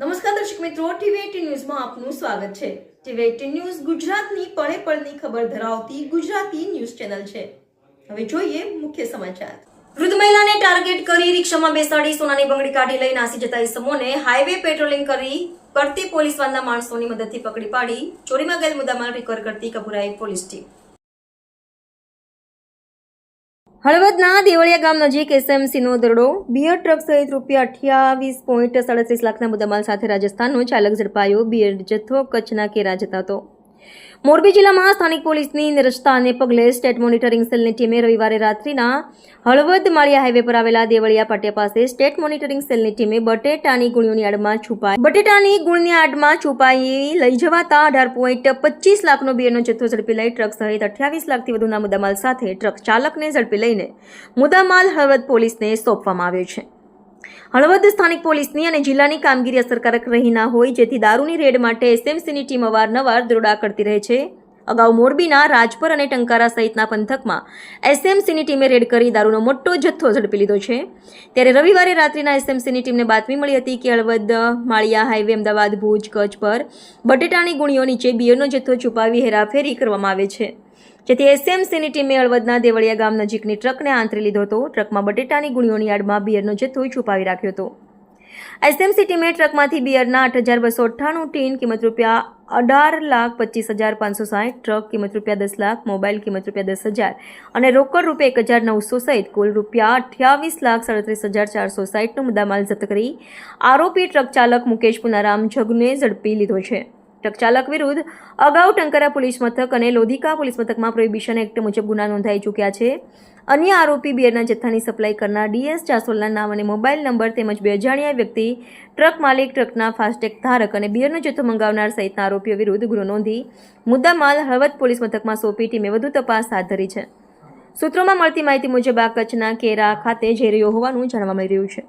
નમસ્કાર દર્શક મિત્રો ટીવી ન્યૂઝમાં આપનું સ્વાગત છે. ટીવી એટીન ન્યૂઝ ગુજરાતની પળે પળની ખબર ધરાવતી ગુજરાતી ન્યૂઝ ચેનલ છે. હવે જોઈએ મુખ્ય સમાચાર. વૃદ્ધ મહિલાને ટાર્ગેટ કરી રિક્ષામાં બેસાડી સોનાની બંગડી કાઢી લઈ નાસી જતા ઇસમોને હાઈવે પેટ્રોલિંગ કરી કરતી પોલીસ વાનના માણસોની મદદથી પકડી પાડી. ચોરીમાં ગયેલ મુદ્દામાલ રિકવર કરતી કપુરાઈ પોલીસ ટીમ. હળવદના દેવળિયા ગામ નજીક એસએમસીનો દરોડો બિયર ટ્રક સહિત રૂપિયા અઠ્યાવીસ પોઈન્ટ સાડત્રીસ લાખના મુદ્દામાલ સાથે રાજસ્થાનનો ચાલક ઝડપાયો બિયર જથ્થો કચ્છના કેરા જતા હતો મોરબી જિલ્લામાં સ્થાનિક પોલીસની નિરસ્તાને પગલે સ્ટેટ મોનિટરિંગ સેલની ટીમે રવિવારે રાત્રિના હળવદ માળિયા હાઈવે પર આવેલા દેવળિયા પાટિયા પાસે સ્ટેટ મોનિટરિંગ સેલની ટીમે બટેટાની ગુણીઓની આડમાં છુપાઈ બટેટાની ગુણની આડમાં છુપાઈ લઈ જવાતા અઢાર પોઈન્ટ પચીસ લાખનો બિયરનો જથ્થો ઝડપી લઈ ટ્રક સહિત અઠ્યાવીસ લાખથી વધુના મુદ્દામાલ સાથે ટ્રક ચાલકને ઝડપી લઈને મુદ્દામાલ હળવદ પોલીસને સોંપવામાં આવ્યો છે. હળવદ સ્થાનિક પોલીસની અને જિલ્લાની કામગીરી અસરકારક રહી ના હોય જેથી દારૂની રેડ માટે એસએમસીની ટીમ અવારનવાર દરોડા કરતી રહે છે. અગાઉ મોરબીના રાજપર અને ટંકારા સહિતના પંથકમાં એસએમસીની ટીમે રેડ કરી દારૂનો મોટો જથ્થો ઝડપી લીધો છે. ત્યારે રવિવારે રાત્રિના એસએમસીની ટીમને બાતમી મળી હતી કે હળવદ, માળિયા હાઈવે, અમદાવાદ, ભુજ, કચ્છ પર બટેટાની ગુણીઓ નીચે બિયરનો જથ્થો છુપાવી હેરાફેરી કરવામાં આવે છે. જેથી એસએમસીની ટીમે હળવદના દેવળિયા ગામ નજીકની ટ્રકને આંતરી લીધો હતો. ટ્રકમાં બટેટાની ગુણીઓની આડમાં બિયરનો જથ્થો છુપાવી રાખ્યો હતો. એસએમસી ટીમે ટ્રકમાંથી બિયરના આઠ હજાર બસો અઠ્ઠાણું ટીન કિંમત રૂપિયા અઢાર લાખ પચીસ હજાર પાંચસો સાહીઠ ટ્રક કિંમત રૂપિયા દસ લાખ, મોબાઈલ કિંમત રૂપિયા દસ હજાર અને રોકડ રૂપે એક હજાર નવસો સહિત કુલ રૂપિયા અઠ્યાવીસ લાખ સાડત્રીસ હજાર ચારસો સાહીઠનો મુદ્દામાલ જપ્ત કરી આરોપી ટ્રક ચાલક મુકેશ પુનારામ જગને ઝડપી લીધો છે. ટ્રક ચાલક વિરુદ્ધ અગાઉ ટંકારા પોલીસ મથક અને લોધિકા પોલીસ મથકમાં પ્રોહિબિશન એક્ટ મુજબ ગુના નોંધાઈ ચૂક્યા છે. અન્ય આરોપી બિયરના જથ્થાની સપ્લાય કરનાર ડીએસ જાસોલના નામ અને મોબાઈલ નંબર તેમજ બે અજાણ્યા વ્યક્તિ, ટ્રક માલિક, ટ્રકના ફાસ્ટેગ ધારક અને બિયરનો જથ્થો મંગાવનાર સહિતના આરોપીઓ વિરુદ્ધ ગુનો નોંધી મુદ્દામાલ હળવદ પોલીસ મથકમાં સોંપી ટીમે વધુ તપાસ હાથ ધરી છે. સૂત્રોમાં મળતી માહિતી મુજબ આ કચ્છના કેરા ખાતે જઈ રહ્યો હોવાનું જાણવા મળી રહ્યું છે.